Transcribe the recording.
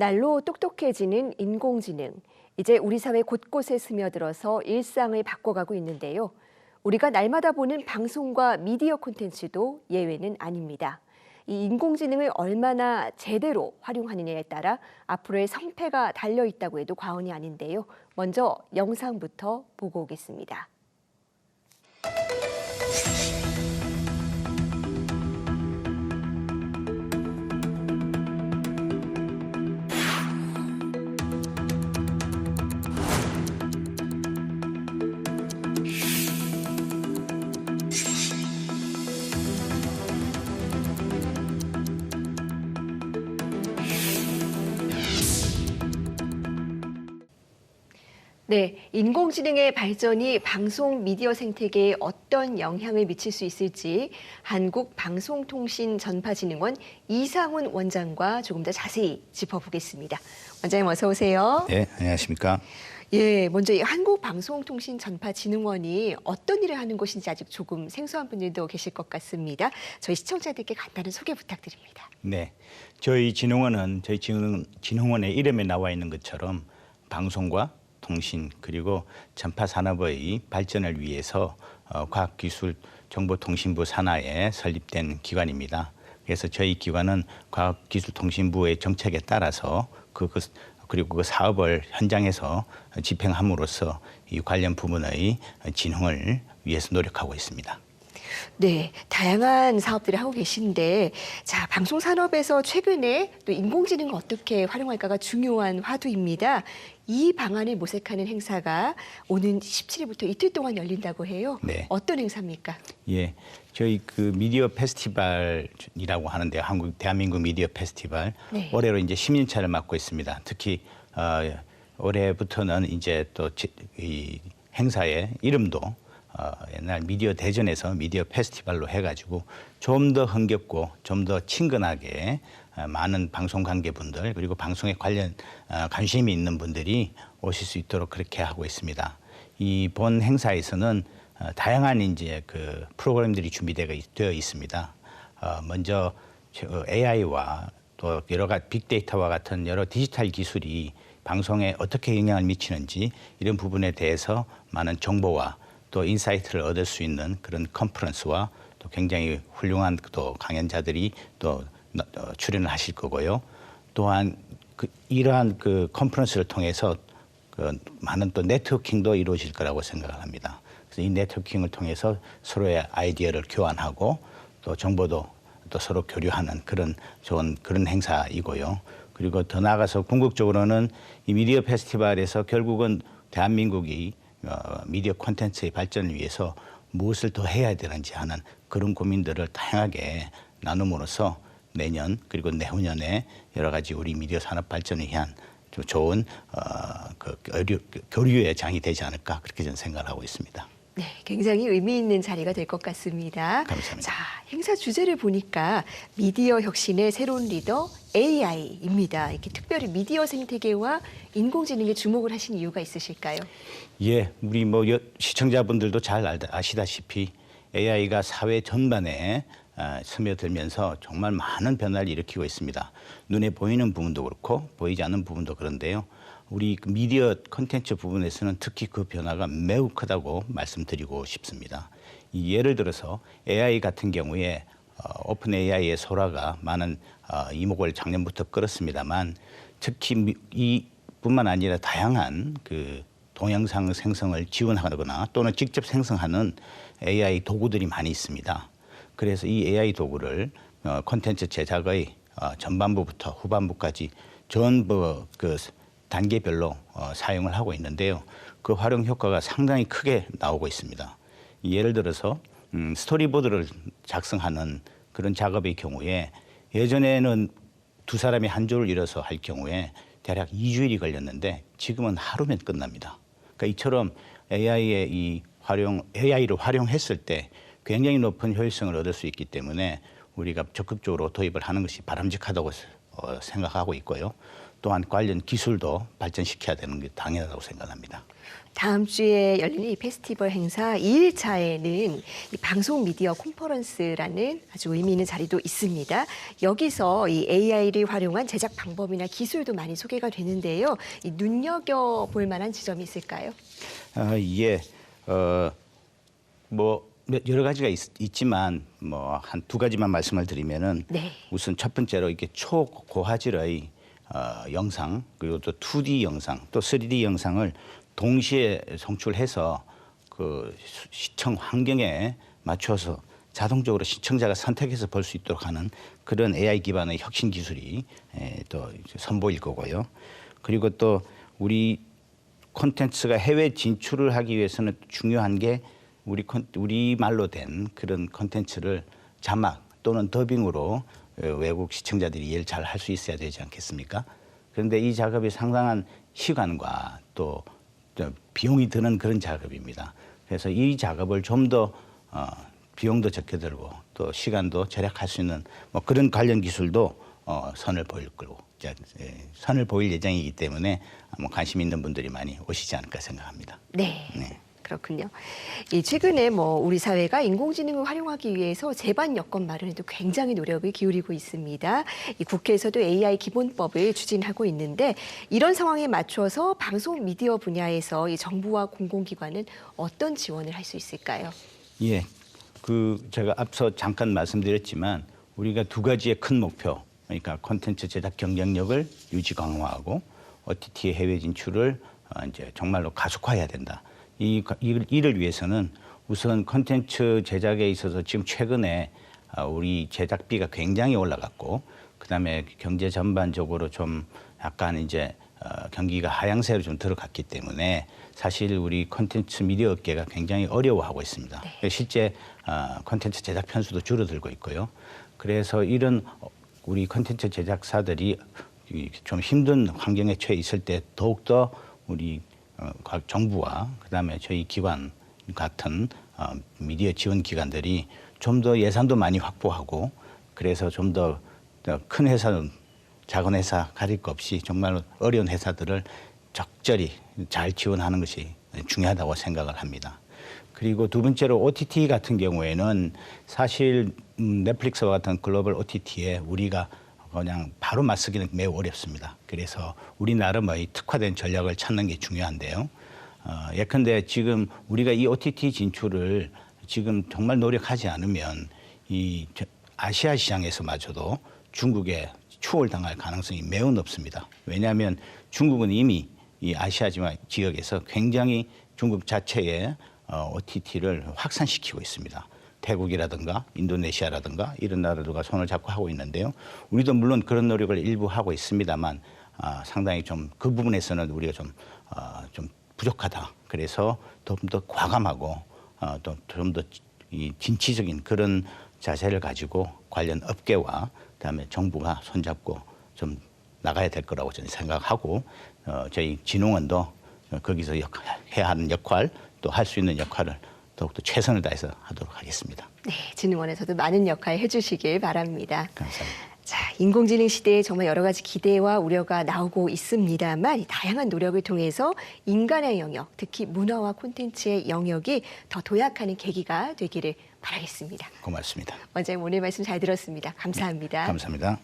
날로 똑똑해지는 인공지능. 이제 우리 사회 곳곳에 스며들어서 일상을 바꿔가고 있는데요. 우리가 날마다 보는 방송과 미디어 콘텐츠도 예외는 아닙니다. 이 인공지능을 얼마나 제대로 활용하느냐에 따라 앞으로의 성패가 달려 있다고 해도 과언이 아닌데요. 먼저 영상부터 보고 오겠습니다. 네, 인공지능의 발전이 방송 미디어 생태계에 어떤 영향을 미칠 수 있을지 한국방송통신전파진흥원 이상훈 원장과 조금 더 자세히 짚어보겠습니다. 원장님 어서 오세요. 네, 안녕하십니까. 예, 먼저 이 한국방송통신전파진흥원이 어떤 일을 하는 곳인지 아직 조금 생소한 분들도 계실 것 같습니다. 저희 시청자들께 간단한 소개 부탁드립니다. 네, 저희 진흥원은 저희 진흥, 진흥원의 이름에 나와 있는 것처럼 방송과 통신 그리고 전파 산업의 발전을 위해서 어, 과학기술 정보통신부 산하에 설립된 기관입니다. 그래서 저희 기관은 과학기술통신부의 정책에 따라서 그, 그 그리고 그 사업을 현장에서 집행함으로써 이 관련 부문의 진흥을 위해서 노력하고 있습니다. 네, 다양한 사업들을 하고 계신데, 자, 방송 산업에서 최근에 또 인공지능을 어떻게 활용할까가 중요한 화두입니다. 이 방안을 모색하는 행사가 오는 17일부터 이틀 동안 열린다고 해요. 네. 어떤 행사입니까? 예, 저희 그 미디어 페스티벌이라고 하는데요. 한국 대한민국 미디어 페스티벌 네. 올해로 이제 10년차를 맞고 있습니다. 특히 어, 올해부터는 이제 또 이 행사의 이름도 어, 옛날 미디어 대전에서 미디어 페스티벌로 해가지고 좀 더 흥겹고 좀 더 친근하게 어, 많은 방송 관계분들 그리고 방송에 관련 어, 관심이 있는 분들이 오실 수 있도록 그렇게 하고 있습니다. 이 본 행사에서는 어, 다양한 이제 그 프로그램들이 준비되어 있습니다. 어, 먼저 AI와 또 여러 가지 빅데이터와 같은 여러 디지털 기술이 방송에 어떻게 영향을 미치는지 이런 부분에 대해서 많은 정보와 또 인사이트를 얻을 수 있는 그런 컨퍼런스와 또 굉장히 훌륭한 또 강연자들이 또 어, 출연을 하실 거고요. 또한 그 이러한 그 컨퍼런스를 통해서 그 많은 또 네트워킹도 이루어질 거라고 생각을 합니다. 그래서 이 네트워킹을 통해서 서로의 아이디어를 교환하고 또 정보도 또 서로 교류하는 그런 좋은 그런 행사이고요. 그리고 더 나아가서 궁극적으로는 이 미디어 페스티벌에서 결국은 대한민국이 어, 미디어 콘텐츠의 발전을 위해서 무엇을 더 해야 되는지 하는 그런 고민들을 다양하게 나눔으로써 내년 그리고 내후년에 여러 가지 우리 미디어 산업 발전을 위한 좀 좋은 어, 그 교류, 교류의 장이 되지 않을까 그렇게 저는 생각을 하고 있습니다. 네, 굉장히 의미 있는 자리가 될 것 같습니다. 감사합니다. 자, 행사 주제를 보니까 미디어 혁신의 새로운 리더 AI입니다. 이렇게 특별히 미디어 생태계와 인공지능에 주목을 하신 이유가 있으실까요? 예, 우리 뭐 여- 시청자분들도 잘 알다, 아시다시피 AI가 사회 전반에 아, 스며들면서 정말 많은 변화를 일으키고 있습니다. 눈에 보이는 부분도 그렇고 보이지 않는 부분도 그런데요. 우리 그 미디어 콘텐츠 부분에서는 특히 그 변화가 매우 크다고 말씀드리고 싶습니다. 이 예를 들어서 AI 같은 경우에 어, 오픈 AI의 소라가 많은 어, 이목을 작년부터 끌었습니다만 특히 미- 이뿐만 아니라 다양한 그 동영상 생성을 지원하거나 또는 직접 생성하는 AI 도구들이 많이 있습니다. 그래서 이 AI 도구를 어, 콘텐츠 제작의 어, 전반부부터 후반부까지 전부 그 단계별로 어, 사용을 하고 있는데요. 그 활용 효과가 상당히 크게 나오고 있습니다. 예를 들어서 음, 스토리보드를 작성하는 그런 작업의 경우에 예전에는 두 사람이 한 조를 이뤄서 할 경우에 대략 2주일이 걸렸는데 지금은 하루면 끝납니다. 그러니까 이처럼 AI의 이 활용 AI를 활용했을 때 굉장히 높은 효율성을 얻을 수 있기 때문에 우리가 적극적으로 도입을 하는 것이 바람직하다고 어, 어, 생각하고 있고요. 또한 관련 기술도 발전시켜야 되는 게 당연하다고 생각합니다. 다음 주에 열리는 이 페스티벌 행사 2일차에는 이 방송 미디어 콘퍼런스라는 아주 의미 있는 자리도 있습니다. 여기서 이 AI를 활용한 제작 방법이나 기술도 많이 소개가 되는데요. 이 눈여겨 볼 만한 지점이 있을까요? 어, 예, 어, 뭐 몇- 여러 가지가 있, 지만 뭐 한 두 가지만 말씀을 드리면은 네. 우선 첫 번째로 이게 초고화질의 어, 영상 그리고 또 2D 영상 또 3D 영상을 동시에 송출해서 그 수- 시청 환경에 맞춰서 자동적으로 시청자가 선택해서 볼 수 있도록 하는 그런 AI 기반의 혁신 기술이 에, 또 이제 선보일 거고요. 그리고 또 우리 콘텐츠가 해외 진출을 하기 위해서는 중요한 게 우리 콘, 우리 말로 된 그런 콘텐츠를 자막 또는 더빙으로 어, 외국 시청자들이 이해를 잘 할 수 있어야 되지 않겠습니까? 그런데 이 작업이 상당한 시간과 또, 또 비용이 드는 그런 작업입니다. 그래서 이 작업을 좀더 어, 비용도 적게 들고 또 시간도 절약할 수 있는 뭐 그런 관련 기술도 어, 선을 보일 거고 예, 선을 보일 예정이기 때문에 뭐 관심 있는 분들이 많이 오시지 않을까 생각합니다. 네. 네. 그렇군요. 이 최근에 뭐 우리 사회가 인공지능을 활용하기 위해서 제반 여건 마련에도 굉장히 노력을 기울이고 있습니다. 이 국회에서도 AI 기본법을 추진하고 있는데 이런 상황에 맞춰서 방송 미디어 분야에서 이 정부와 공공기관은 어떤 지원을 할 수 있을까요? 예, 그 제가 앞서 잠깐 말씀드렸지만 우리가 두 가지의 큰 목표, 그러니까 콘텐츠 제작 경쟁력을 유지 강화하고 OTT 해외 진출을 어, 이제 정말로 가속화해야 된다. 이 이- 이를 위해서는 우선 콘텐츠 제작에 있어서 지금 최근에 아, 우리 제작비가 굉장히 올라갔고 그다음에 경제 전반적으로 좀 약간 이제 어, 경기가 하향세로 좀 들어갔기 때문에 사실 우리 콘텐츠 미디어 업계가 굉장히 어려워하고 있습니다. 실제 어, 콘텐츠 제작 편수도 줄어들고 있고요. 그래서 이런 어, 우리 콘텐츠 제작사들이 이좀 힘든 환경에 처해 있을 때 더욱더 우리 정부와 그다음에 저희 기관 같은 어, 미디어 지원 기관들이 좀 더 예산도 많이 확보하고 그래서 좀 더 큰 회사는 작은 회사 가릴 것 없이 정말 어려운 회사들을 적절히 잘 지원하는 것이 중요하다고 생각을 합니다. 그리고 두 번째로 OTT 같은 경우에는 사실 음, 넷플릭스와 같은 글로벌 OTT에 우리가 그냥 바로 맞서기는 매우 어렵습니다. 그래서 우리 나름의 특화된 전략을 찾는 게 중요한데요. 어, 예컨대 지금 우리가 이 OTT 진출을 지금 정말 노력하지 않으면 이 저- 아시아 시장에서마저도 중국에 추월당할 가능성이 매우 높습니다. 왜냐하면 중국은 이미 이 아시아 지역에서 굉장히 중국 자체의 어, OTT를 확산시키고 있습니다. 태국이라든가 인도네시아라든가 이런 나라들과 손을 잡고 하고 있는데요. 우리도 물론 그런 노력을 일부 하고 있습니다만 아, 상당히 좀 그 부분에서는 우리가 좀, 아, 좀 부족하다. 그래서 좀 더 과감하고 어, 또좀 더이 진취적인 그런 자세를 가지고 관련 업계와 그다음에 정부가 손잡고 좀 나가야 될 거라고 저는 생각하고 어, 저희 진흥원도 어, 거기서 역, 해야 하는 역할 또 할 수 있는 역할을 더욱더 최선을 다해서 하도록 하겠습니다. 네, 진흥원에서도 많은 역할 해주시길 바랍니다. 감사합니다. 자, 인공지능 시대에 정말 여러 가지 기대와 우려가 나오고 있습니다만 이 다양한 노력을 통해서 인간의 영역, 특히 문화와 콘텐츠의 영역이 더 도약하는 계기가 되기를 바라겠습니다. 고맙습니다. 원장님 오늘 말씀 잘 들었습니다. 감사합니다. 감사합니다.